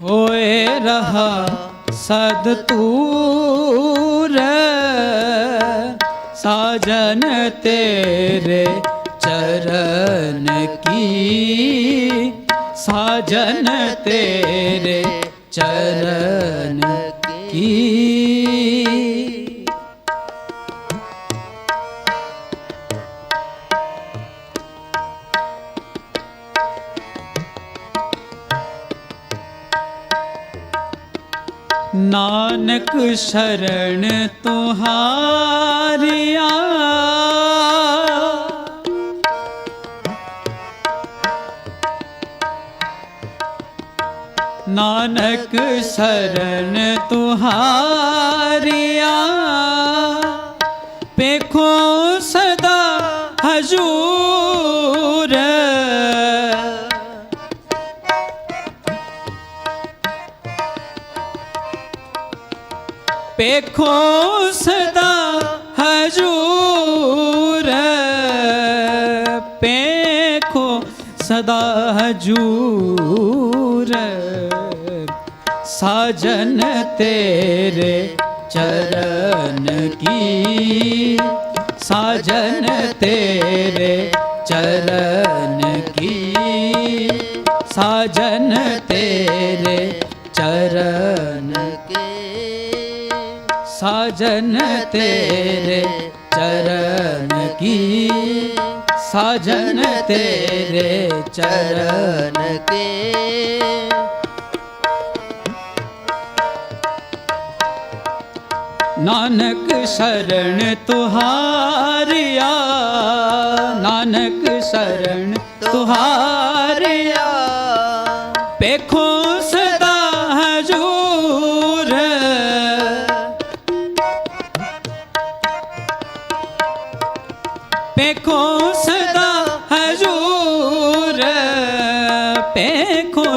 ਹੋਏ ਰਹਾ ਸਦ ਤੂਰ ਸਾਜਨ ਤੇਰੇ ਚਰਨ ਕੀ? ਸਾਜਨ ਤੇਰੇ ਚਰਨ ਕੀ? ਨਾਨਕ ਸ਼ਰਣ ਤੁਹਾਰਿਆ। ਨਾਨਕ ਸ਼ਰਨ ਤੁਹਾਰਿਆ। ਪੇਖੋ ਸਦਾ ਹਜੂਰ पेखो सदा हजूर पेखो सदा हजूर। साजन तेरे चरण की, साजन तेरे चरण की, साजन तेरे साजन तेरे चरण की। साजन तेरे चरण के। नानक शरण तुहारिया, नानक शरण तुहारिया। पेखो सदा हजूर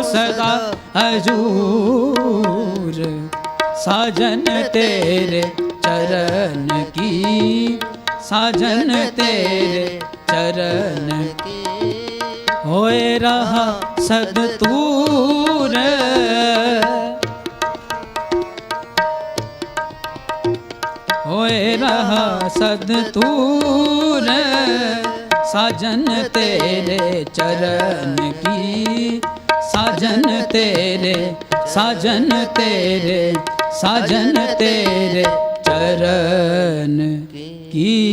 सदा हजूर। साजन तेरे चरण की, साजन तेरे चरण की। होए रहा सदतूर। ਮੇਰਾ ਸਦ ਤੂਰ ਸਾਜਨ ਤੇਰੇ ਚਰਨ ਕੀ? ਸਾਜਨ ਤੇਰੇ ਸਾਜਨ ਤੇਰੇ ਸਾਜਨ ਤੇਰੇ ਚਰਨ ਕੀ?